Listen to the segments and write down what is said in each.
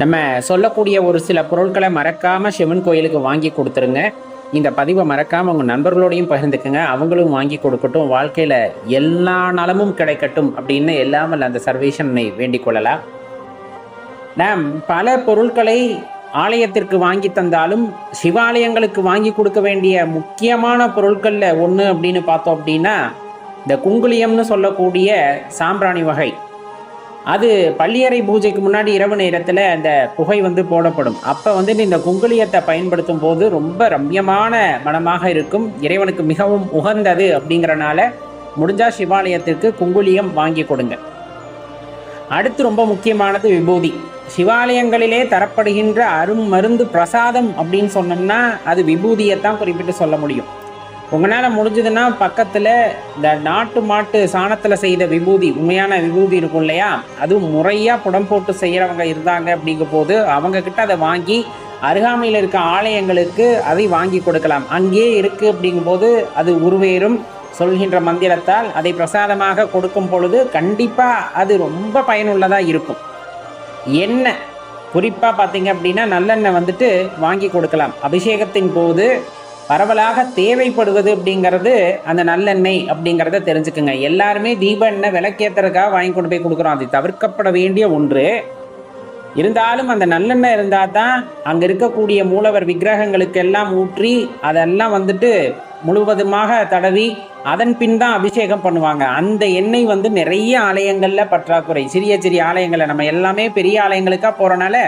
நம்ம சொல்லக்கூடிய ஒரு சில பொருட்களை மறக்காம சிவன் கோயிலுக்கு வாங்கி கொடுத்துருங்க. இந்த பதிவை மறக்காம உங்க நண்பர்களோடையும் பகிர்ந்துக்குங்க. அவங்களும் வாங்கி கொடுக்கட்டும். வாழ்க்கையில எல்லா நலமும் கிடைக்கட்டும் அப்படின்னு எல்லாமல் அந்த சர்வேஷனை வேண்டிக் கொள்ளலாம். நாம் பல பொருட்களை ஆலயத்திற்கு வாங்கி தந்தாலும் சிவாலயங்களுக்கு வாங்கி கொடுக்க வேண்டிய முக்கியமான பொருட்களில் ஒன்று அப்படின்னு பார்த்தோம் அப்படின்னா இந்த குங்குளியம்னு சொல்லக்கூடிய சாம்பிராணி வகை. அது பள்ளியறை பூஜைக்கு முன்னாடி இரவு நேரத்தில் அந்த புகை வந்து போடப்படும். அப்போ வந்து இந்த குங்குளியத்தை பயன்படுத்தும் போது ரொம்ப ரம்யமான மனமாக இருக்கும். இறைவனுக்கு மிகவும் உகந்தது அப்படிங்கிறனால முடிஞ்சா சிவாலயத்திற்கு குங்குளியம் வாங்கி கொடுங்க. அடுத்து ரொம்ப முக்கியமானது விபூதி. சிவாலயங்களிலே தரப்படுகின்ற அரும் மருந்து பிரசாதம் அப்படின்னு சொன்னோம்னா அது விபூதியைத்தான் குறிப்பிட்டு சொல்ல முடியும். உங்களால் முடிஞ்சதுன்னா பக்கத்தில் இந்த நாட்டு மாட்டு சாணத்தில் செய்த விபூதி உண்மையான விபூதி இருக்கும் இல்லையா? அதுவும் முறையாக புடம் போட்டு செய்கிறவங்க இருந்தாங்க அப்படிங்கும் போது அவங்கக்கிட்ட அதை வாங்கி அருகாமையில் இருக்க ஆலயங்களுக்கு அதை வாங்கி கொடுக்கலாம். அங்கேயே இருக்குது அப்படிங்கும்போது அது உருவேறும் சொல்கின்ற மந்திரத்தால் அதை பிரசாதமாக கொடுக்கும் பொழுது கண்டிப்பாக அது ரொம்ப பயனுள்ளதாக இருக்கும். எண்ணெய் குறிப்பாக பார்த்தீங்க அப்படின்னா நல்லெண்ணெய் வந்துட்டு வாங்கி கொடுக்கலாம். அபிஷேகத்தின் போது பரவலாக தேவைப்படுவது அப்படிங்கிறது அந்த நல்லெண்ணெய் அப்படிங்கிறத தெரிஞ்சுக்குங்க. எல்லாருமே தீப எண்ணெய் விளக்கேற்றுறதுக்காக வாங்கி கொண்டு போய் கொடுக்குறோம். அது தவிர்க்கப்பட வேண்டிய ஒன்று. இருந்தாலும் அந்த நல்லெண்ணெய் இருந்தால் தான் அங்கே இருக்கக்கூடிய மூலவர் விக்கிரகங்களுக்கு எல்லாம் ஊற்றி அதெல்லாம் வந்துட்டு முழுவதுமாக தடவி அதன் பின் தான் அபிஷேகம் பண்ணுவாங்க. அந்த எண்ணெய் வந்து நிறைய ஆலயங்களில் பற்றாக்குறை சிறிய சிறிய ஆலயங்களில் நம்ம எல்லாமே பெரிய ஆலயங்களுக்காக போகிறனால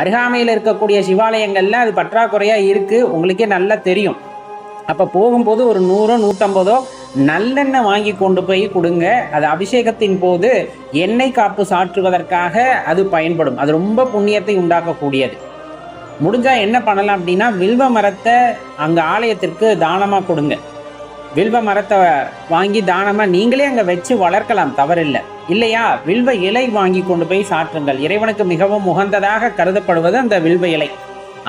அருகாமையில் இருக்கக்கூடிய சிவாலயங்களில் அது பற்றாக்குறையாக இருக்குது உங்களுக்கே நல்லா தெரியும். அப்போ போகும்போது ஒரு நூறோ நூற்றம்பதோ நல்லெண்ணெய் வாங்கி கொண்டு போய் கொடுங்க. அது அபிஷேகத்தின் போது எண்ணெய் காப்பு சாற்றுவதற்காக அது பயன்படும். அது ரொம்ப புண்ணியத்தை உண்டாக்கக்கூடியது. முடிஞ்சால் என்ன பண்ணலாம் அப்படின்னா வில்வ மரத்தை அங்கே ஆலயத்திற்கு தானமாக கொடுங்க. வில்வ மரத்தை வாங்கி தானமாக நீங்களே அங்கே வச்சு வளர்க்கலாம் தவறில்லை. இல்லையா? வில்வ இலை வாங்கி கொண்டு போய் சாற்றுங்கள். இறைவனுக்கு மிகவும் உகந்ததாக கருதப்படுவது அந்த வில்வ இலை.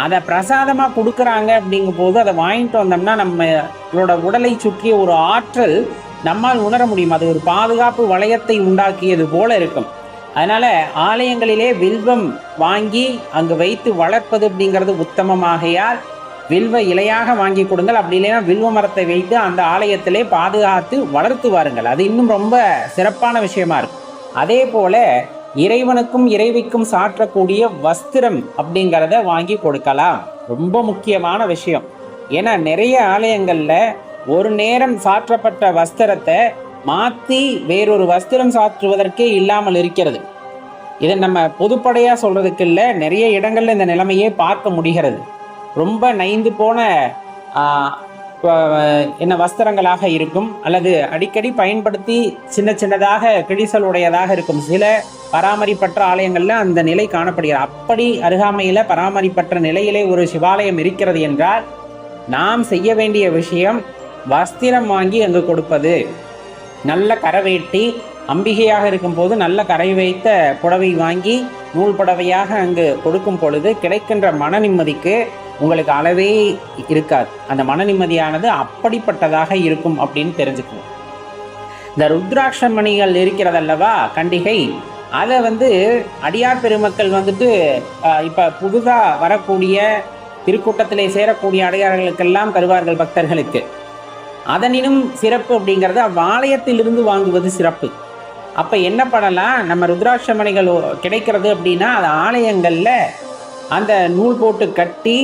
அதை பிரசாதமாக கொடுக்குறாங்க அப்படிங்கும் போது அதை வாங்கிட்டு வந்தோம்னா நம்மளோட உடலை சுற்றிய ஒரு ஆற்றல் நம்மால் உணர முடியும். அது ஒரு பாதுகாப்பு வளையத்தை உண்டாக்கியது போல இருக்கும். அதனால் ஆலயங்களிலே வில்வம் வாங்கி அங்கு வைத்து வளர்ப்பது அப்படிங்கிறது உத்தமமாகையால் வில்வ இலையாக வாங்கி கொடுங்கள். அப்படி இல்லைன்னா வில்வ மரத்தை வைத்து அந்த ஆலயத்திலே பாதுகாத்து வளர்த்து வாருங்கள். அது இன்னும் ரொம்ப சிறப்பான விஷயமா இருக்கும். அதே போல இறைவனுக்கும் இறைவிக்கும் சாற்றக்கூடிய வஸ்திரம் அப்படிங்கிறத வாங்கி கொடுக்கலாம். ரொம்ப முக்கியமான விஷயம். ஏன்னா நிறைய ஆலயங்களில் ஒரு நேரம் சாற்றப்பட்ட வஸ்திரத்தை மாற்றி வேறொரு வஸ்திரம் சாற்றுவதற்கே இல்லாமல் இருக்கிறது. இதை நம்ம பொதுப்படையாக சொல்கிறதுக்கு இல்லை நிறைய இடங்களில் இந்த நிலைமையே பார்க்க முடிகிறது. ரொம்ப நைந்து போன என்ன வஸ்திரங்களாக இருக்கும் அல்லது அடிக்கடி பயன்படுத்தி சின்ன சின்னதாக கிழிசலுடையதாக இருக்கும். சில பராமரிப்பற்ற ஆலயங்களில் அந்த நிலை காணப்படுகிறது. அப்படி அருகாமையில் பராமரிப்பற்ற நிலையிலே ஒரு சிவாலயம் இருக்கிறது என்றால் நாம் செய்ய வேண்டிய விஷயம் வஸ்திரம் வாங்கி அங்கு கொடுப்பது. நல்ல கரவேட்டி அம்பிகையாக இருக்கும்போது நல்ல கரை வைத்த புடவை வாங்கி நூல் புடவையாக அங்கு கொடுக்கும் பொழுது கிடைக்கின்ற மன நிம்மதிக்கு உங்களுக்கு அளவே இருக்காது. அந்த மன நிம்மதியானது அப்படிப்பட்டதாக இருக்கும் அப்படின்னு தெரிஞ்சுக்கணும் இந்த ருத்ராட்ச மணிகள் இருக்கிறதல்லவா? கண்டிகை. அதை வந்து அடியார் பெருமக்கள் வந்துட்டு இப்போ புதுதாக வரக்கூடிய திருக்கூட்டத்திலே சேரக்கூடிய அடையாளர்களுக்கெல்லாம் தருவார்கள் பக்தர்களுக்கு. அதனினும் சிறப்பு அப்படிங்கிறது வாளையத்திலிருந்து வாங்குவது சிறப்பு. அப்போ என்ன பண்ணலாம்? நம்ம ருத்ராட்சமணிகள் கிடைக்கிறது அப்படின்னா அது ஆலயங்களில் அந்த நூல் போட்டு கட்டி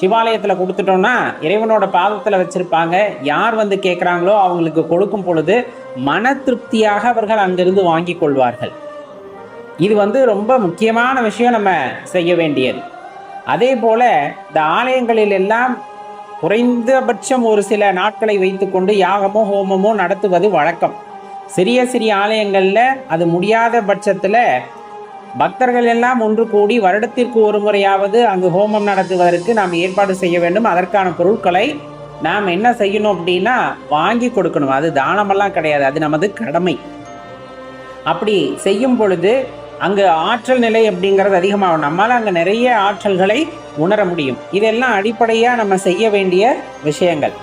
சிவாலயத்தில் கொடுத்துட்டோம்னா இறைவனோட பாதத்தில் வச்சுருப்பாங்க. யார் வந்து கேட்குறாங்களோ அவங்களுக்கு கொடுக்கும் பொழுது மன திருப்தியாக அவர்கள் அங்கிருந்து வாங்கி கொள்வார்கள். இது வந்து ரொம்ப முக்கியமான விஷயம் நம்ம செய்ய வேண்டியது. அதே போல் இந்த ஆலயங்களில் எல்லாம் குறைந்தபட்சம் ஒரு சில நாட்களை வைத்துக்கொண்டு யாகமோ ஹோமமோ நடத்துவது வழக்கம். சிறிய சிறிய ஆலயங்களில் அது முடியாத பட்சத்தில் பக்தர்கள் எல்லாம் ஒன்று கூடி வருடத்திற்கு ஒரு முறையாவது அங்கு ஹோமம் நடத்துவதற்கு நாம் ஏற்பாடு செய்ய வேண்டும். அதற்கான பொருட்களை நாம் என்ன செய்யணும் அப்படின்னா வாங்கி கொடுக்கணும். அது தானமெல்லாம் கிடையாது. அது நமது கடமை. அப்படி செய்யும் பொழுது அங்கு ஆற்றல் நிலை அப்படிங்கிறது அதிகமாகும். நம்மால் அங்கே நிறைய ஆற்றல்களை உணர முடியும். இதெல்லாம் அடிப்படையாக நம்ம செய்ய வேண்டிய விஷயங்கள்.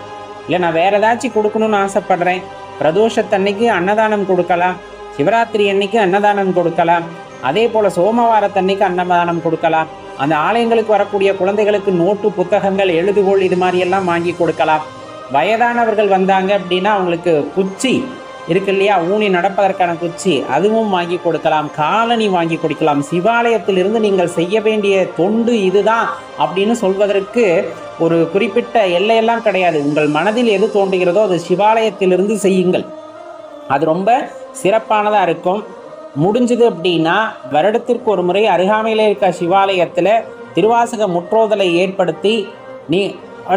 இல்லை நான் வேற ஏதாச்சும் கொடுக்கணும்னு ஆசைப்படுறேன். பிரதோஷத்தன்னைக்கு அன்னதானம் கொடுக்கலாம். சிவராத்திரி அன்னைக்கு அன்னதானம் கொடுக்கலாம். அதே போல சோமவாரத்தன்னைக்கு அன்னதானம் கொடுக்கலாம். அந்த ஆலயங்களுக்கு வரக்கூடிய குழந்தைகளுக்கு நோட்டு புத்தகங்கள் எழுதுகோள் இது மாதிரி எல்லாம் வாங்கி கொடுக்கலாம். வயதானவர்கள் வந்தாங்க அப்படின்னா அவங்களுக்கு குச்சி இருக்கு இல்லையா? ஊனி நடப்பதற்கான குச்சி அதுவும் வாங்கி கொடுக்கலாம். காலனி வாங்கி கொடுக்கலாம். சிவாலயத்திலிருந்து நீங்கள் செய்ய வேண்டிய தொண்டு இதுதான் அப்படின்னு சொல்வதற்கு ஒரு குறிப்பிட்ட எல்லையெல்லாம் கிடையாது. உங்கள் மனதில் எது தோன்றுகிறதோ அது சிவாலயத்திலிருந்து செய்யுங்கள். அது ரொம்ப சிறப்பானதாக இருக்கும். முடிஞ்சது அப்படின்னா வருடத்திற்கு ஒரு முறை அருகாமையில் இருக்க சிவாலயத்தில் திருவாசக முற்றோதலை ஏற்படுத்தி நீ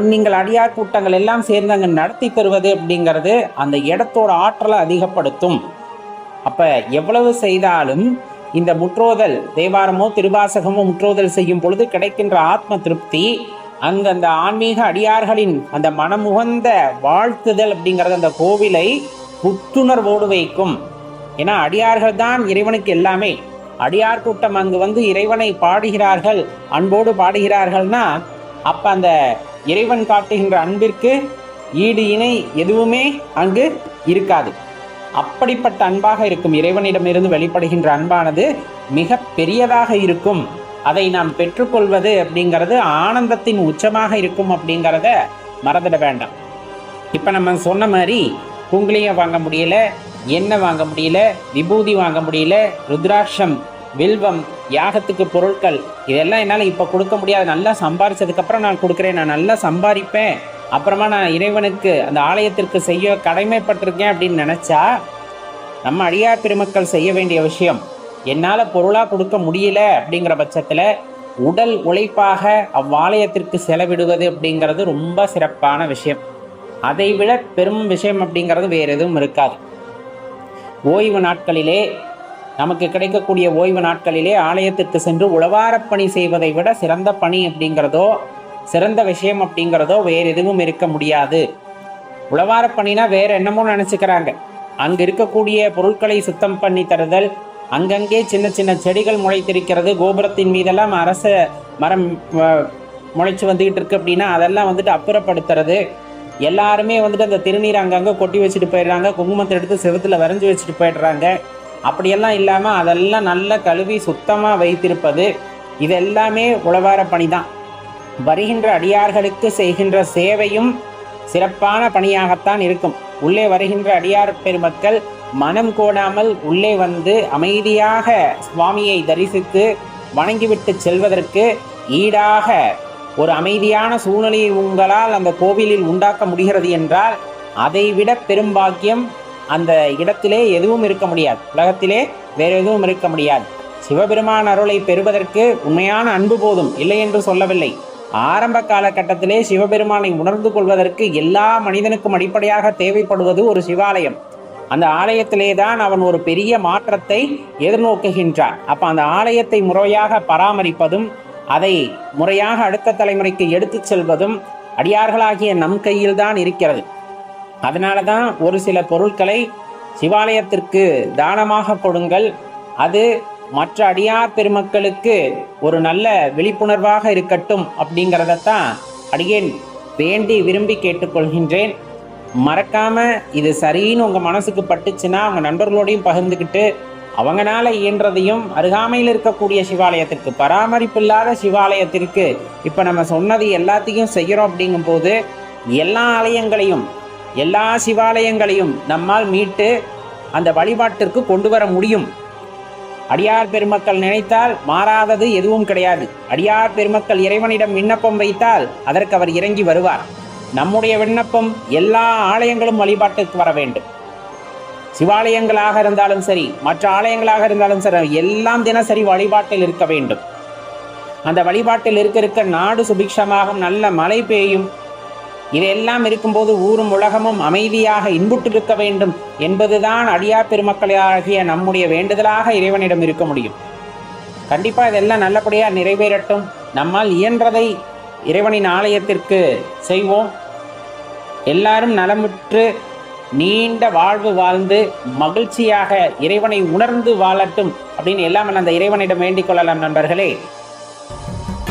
நீங்கள் அடியார் கூட்டங்கள் எல்லாம் சேர்ந்து அங்கே நடத்தி தருவது அப்படிங்கிறது அந்த இடத்தோட ஆற்றலை அதிகப்படுத்தும். அப்போ எவ்வளவு செய்தாலும் இந்த முற்றோதல் தேவாரமோ திருவாசகமோ முற்றோதல் செய்யும் பொழுது கிடைக்கின்ற ஆத்ம திருப்தி அந்தந்த அந்த ஆன்மீக அடியார்களின் அந்த மனமுகந்த வாழ்த்துதல் அப்படிங்கிறது அந்த கோவிலை புத்துணர்வோடு வைக்கும். ஏன்னா அடியார்கள் தான் இறைவனுக்கு எல்லாமே. அடியார் கூட்டம் அங்கு வந்து இறைவனை பாடுகிறார்கள் அன்போடு பாடுகிறார்கள்னா அப்ப அந்த இறைவன் காட்டுகின்ற அன்பிற்கு ஈடு இணை எதுவுமே அங்கு இருக்காது. அப்படிப்பட்ட அன்பாக இருக்கும் இறைவனிடமிருந்து வெளிப்படுகின்ற அன்பானது மிக பெரியதாக இருக்கும். அதை நாம் பெற்றுக்கொள்வது அப்படிங்கிறது ஆனந்தத்தின் உச்சமாக இருக்கும் அப்படிங்கிறத மறந்துட வேண்டாம். இப்போ நம்ம சொன்ன மாதிரி குங்குளியம் வாங்க முடியல எண்ணெய் வாங்க முடியல? விபூதி வாங்க முடியல. ருத்ராட்சம் வில்வம் யாகத்துக்கு பொருட்கள் இதெல்லாம் என்னால் இப்போ கொடுக்க முடியாது. நல்லா சம்பாரிச்சதுக்கப்புறம் நான் கொடுக்குறேன். நான் நல்லா சம்பாதிப்பேன் அப்புறமா நான் இறைவனுக்கு அந்த ஆலயத்திற்கு செய்ய கடமைப்பட்டிருக்கேன் அப்படின்னு நினச்சா நம்ம அடியார் பெருமக்கள் செய்ய வேண்டிய விஷயம் என்னால் பொருளாக கொடுக்க முடியல அப்படிங்கிற பட்சத்தில் உடல் உழைப்பாக அவ்வாலயத்திற்கு செலவிடுவது அப்படிங்கிறது ரொம்ப சிறப்பான விஷயம். அதை விட பெரும் விஷயம் அப்படிங்கிறது வேறு எதுவும் இருக்காது. ஓய்வு நாட்களிலே நமக்கு கிடைக்கக்கூடிய ஓய்வு நாட்களிலே ஆலயத்திற்கு சென்று உழவாரப் பணி செய்வதை விட சிறந்த பணி அப்படிங்கிறதோ சிறந்த விஷயம் அப்படிங்கிறதோ வேறு எதுவும் இருக்க முடியாது. உழவாரப் பணினா வேற என்னமோ நினச்சிக்கிறாங்க. அங்கே இருக்கக்கூடிய பொருட்களை சுத்தம் பண்ணி தருதல் அங்கங்கே சின்ன சின்ன செடிகள் முளைத்திருக்கிறது கோபுரத்தின் மீதெல்லாம் அரச மரம் முளைச்சு வந்துகிட்டு இருக்கு அப்படின்னா அதெல்லாம் வந்துட்டு அப்புறப்படுத்துறது. எல்லாருமே வந்துட்டு அந்த திருநீர் அங்கங்கே கொட்டி வச்சுட்டு போயிடுறாங்க. குங்குமத்தை எடுத்து செவத்தில் வரைஞ்சி வச்சுட்டு போயிடுறாங்க. அப்படியெல்லாம் இல்லாமல் அதெல்லாம் நல்லா கழுவி சுத்தமாக வைத்திருப்பது இது எல்லாமே உழவார பணி தான் வருகின்ற அடியார்களுக்கு செய்கின்ற சேவையும் சிறப்பான பணியாகத்தான் இருக்கும். உள்ளே வருகின்ற அடியார் பெருமக்கள் மனம் கோடாமல் உள்ளே வந்து அமைதியாக சுவாமியை தரிசித்து வணங்கிவிட்டு செல்வதற்கு ஈடாக ஒரு அமைதியான சூழ்நிலையை உங்களால் அந்த கோவிலில் உண்டாக்க முடிகிறது என்றால் அதைவிட பெரும்பாக்கியம் அந்த இடத்திலே எதுவும் இருக்க முடியாது. உலகத்திலே வேறு எதுவும் இருக்க முடியாது. சிவபெருமான் அருளை பெறுவதற்கு உண்மையான அன்பு போதும் இல்லை என்று சொல்லவில்லை. ஆரம்ப காலகட்டத்திலே சிவபெருமானை உணர்ந்து கொள்வதற்கு எல்லா மனிதனுக்கும் அடிப்படையாக தேவைப்படுவது ஒரு சிவாலயம். அந்த ஆலயத்திலே தான் அவன் ஒரு பெரிய மாற்றத்தை எதிர்நோக்குகின்றான். அப்போ அந்த ஆலயத்தை முறையாக பராமரிப்பதும் அதை முறையாக அடுத்த தலைமுறைக்கு எடுத்துச் செல்வதும் அடியார்களாகிய நம் கையில் தான் இருக்கிறது. அதனால தான் ஒரு சில பொருட்களை சிவாலயத்திற்கு தானமாக கொடுங்கள். அது மற்ற அடியார் பெருமக்களுக்கு ஒரு நல்ல விழிப்புணர்வாக இருக்கட்டும் அப்படிங்கிறதத்தான் அடியேன் வேண்டி விரும்பி கேட்டுக்கொள்கின்றேன். மறக்காமல் இது சரின்னு உங்கள் மனசுக்கு பட்டுச்சுன்னா உங்கள் நண்பர்களோடையும் பகிர்ந்துக்கிட்டு அவங்களால இயன்றதையும் அருகாமையில் இருக்கக்கூடிய சிவாலயத்திற்கு பராமரிப்பு இல்லாத சிவாலயத்திற்கு இப்போ நம்ம சொன்னது எல்லாத்தையும் செய்கிறோம் அப்படிங்கும்போது எல்லா ஆலயங்களையும் எல்லா சிவாலயங்களையும் நம்மால் மீட்டு அந்த வழிபாட்டிற்கு கொண்டு வர முடியும். அடியார் பெருமக்கள் நினைத்தால் மாறாதது எதுவும் கிடையாது. அடியார் பெருமக்கள் இறைவனிடம் விண்ணப்பம் வைத்தால் அதற்கு அவர் இறங்கி வருவார். நம்முடைய விண்ணப்பம் எல்லா ஆலயங்களும் வழிபாட்டுக்கு வர வேண்டும். சிவாலயங்களாக இருந்தாலும் சரி மற்ற ஆலயங்களாக இருந்தாலும் சரி எல்லாம் தினசரி வழிபாட்டில் இருக்க வேண்டும். அந்த வழிபாட்டில் இருக்க இருக்க நாடு சுபிக்ஷமாகும் நல்ல மழை பெய்யும். இதெல்லாம் இருக்கும்போது ஊரும் உலகமும் அமைதியாக இன்புற்றிருக்க வேண்டும் என்பதுதான் அடியா பெருமக்களாகிய நம்முடைய வேண்டுதலாக இறைவனிடம் இருக்க முடியும். கண்டிப்பாக இதெல்லாம் நல்லபடியாக நிறைவேறட்டும். நம்மால் இயன்றதை இறைவனின் ஆலயத்திற்கு செய்வோம். எல்லாரும் நலமுற்று நீண்ட வாழ்வு வாழ்ந்து மகிழ்ச்சியாக இறைவனை உணர்ந்து வாழட்டும் அப்படின்னு எல்லாம் அந்த இறைவனிடம் வேண்டிக் கொள்ளலாம் நண்பர்களே.